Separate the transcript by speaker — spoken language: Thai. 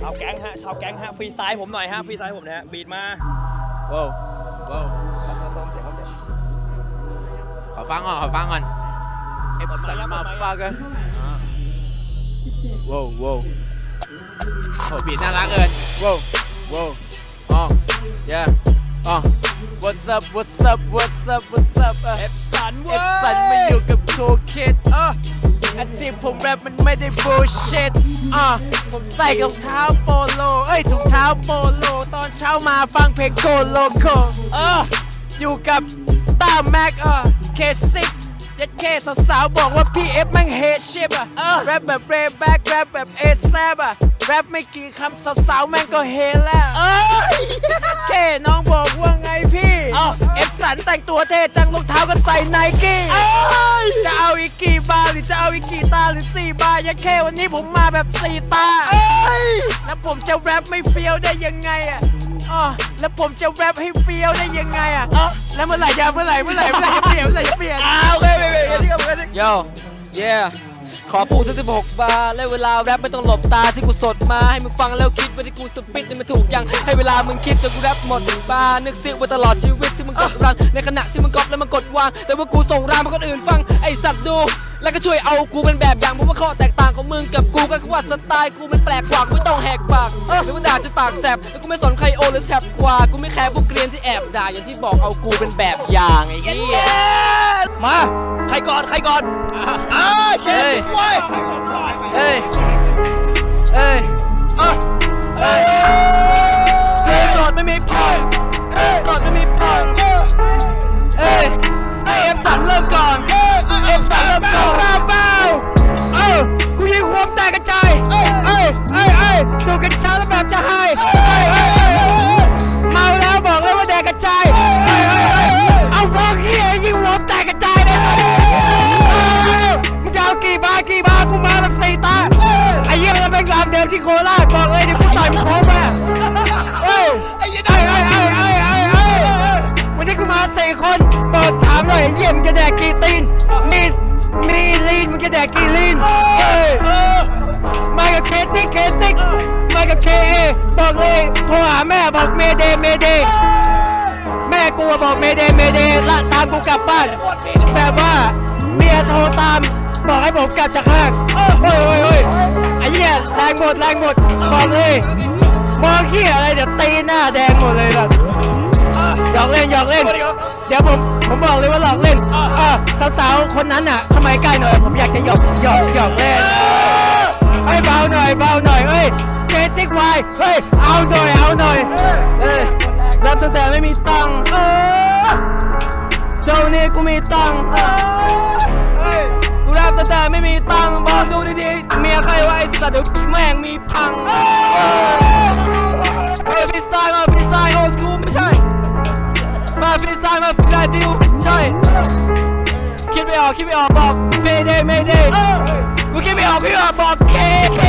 Speaker 1: ชาวแก๊งฮะชาวแก๊งฮะฟรีสไตล์ผมหน่อยฮะฟรีสไตล์ผมนะฮะบีดมา
Speaker 2: ว้าวว้าว
Speaker 1: เพิ่มเพิ่มเสียงเพิ่มเสียง
Speaker 2: ขอฟังก่อนขอฟังก่อนเอฟสัน
Speaker 1: เปิดไมค์
Speaker 2: มา
Speaker 1: เปิดไมค์
Speaker 2: ฟักกันว้าวว้าวโอ้บีดน่ารักเกินว้าวว้าวอ๋อ yeah อ๋อ what's up what's up what's up what's up เอ
Speaker 1: เอฟสัน
Speaker 2: ฟ
Speaker 1: เว้ย
Speaker 2: สันมาอยู่กับโคคิด
Speaker 1: เอ อ
Speaker 2: อันที่ผมแรปมันไม่ได้ bullshit อะผมใส่รองเท้าโปโล เอ้ยถุงเท้าโปโล ตอนเช้ามาฟังเพลงโกโลโก
Speaker 1: เออ
Speaker 2: อยู่กับต้าแม็กเออเคซิกยัดเคสาวๆบอกว่าพี่เอฟแม่งเฮดชิปอะ
Speaker 1: เออ
Speaker 2: แรปแบบเรแบ็กแรปแบบเอแซบอะแรปไม่กี่คำสาวๆแม่งก็เฮแล้ว
Speaker 1: เอ้ย
Speaker 2: เคน้องบอกว่าไงพี่ สันแต่งตัวเท่จังรองเท้าก็ใส่ไนกี้
Speaker 1: เอ้ย
Speaker 2: จะเอาอีกกี่บาร์หรือจะเอาอีกกี่ตาหรือสี่บาร์ยัดเควันนี้ผมมาแบบสี่ตา
Speaker 1: เอ้ย
Speaker 2: แล้วผมจะแรปไม่เฟี้ยวได้ยังไงอะอ๋อแล้วผมจะแรปให้เฟี้ยวได้ยังไงอะ
Speaker 1: เอ้า
Speaker 2: แล้วเมื่อไหร่จะเมื่อไหร่เมื่อไหร่เมื่อไหร่จะเปลี่ยนเมื่อไหร่จะเปลี่ยน
Speaker 1: อ้าวเว้ยเว้ยเว้ยเว้ยที่กับเว้ยที่
Speaker 3: โยเย่ ขอพูดสักสิบหกบาร์และเวลาแรปไม่ต้องหลบตาที่กูสดมาให้มึงฟังแล้วคิดว่าที่กูสปิดนี่มันถูกยังให้เวลามึงคิดจนกูแรปหมดบาร์นึกสิว่าตลอดชีวิตที่มึงกดรันในขณะที่มึงก๊อปแล้วมึงกดวาง แต่ว่ากูส่งรามให้คนอื่นฟังไอสัตว์ดูแล้วก็ช่วยเอากูเป็นแบบอย่างเพราะว่าข้อแตกต่างของมึงกับกูก็คือว่าสไตล์กูมันแปลกกว่ากูไม่ต้องแหกปากหรือว่าด่าจนปากแสบแล้วกูไม่สนใครโอหรือแท็บกว่ากูไม่แคร์พวกเกรียนที่แอบด่าอย่างที่บอกเอากูเป็นแบบอย่างไอ้เหี้ย
Speaker 1: มาใครก่อนใครก่อน อ่าเค
Speaker 3: เฮ้ย
Speaker 1: เว้ย
Speaker 3: เอ้ย
Speaker 2: แม่บอกเมเดเมเดแม่กูบอกเมเดเมเดละตามกูกลับบ้านแบบว่าเมียโทรตาม บอกให้ผมกลับจากห้างเฮ้ยเฮ้ยเฮ้ยไอ้เหี้ยแรงหมดแรงหมดบอกเลยมองขี้ยอะไรเดี๋ยวตีหน้าแดงหมดเลยแบบหยอกเล่นหยอกเล่น เดี๋ยวผมผมบอกเลยว่าหลอกเล่นเออสาวๆคนนั้นน่ะทำไมใกล้หน่อยผมอยากจะหยอกหยอกหยอกเล่นเฮ้ยเบาหน่อยเบาหน่อยเฮ้ย ยเฮ้ยเอาหน่อยเอาหน่อยเอ้ยรับตั้งแต่ไม่มีตังค์เออเจ้านี่กูมีตังค์เออเฮ้ยกูรับตั้งแต่ไม่มีตังค์บอกดูดีๆเมียใครวะไอ้สัตว์เดี๋ยวแม่งมีพังเฮ้ยฟรีสไตล์มาฟรีสไตล์โอสกูไม่ใช่มาฟรีสไตล์มาฟรีสไตล์ดิวใช่คิดไม่ออกคิดไม่ออกบอกเมเดเมเดกูคิดไม่ออกคิดไม่ออกบอกเคเค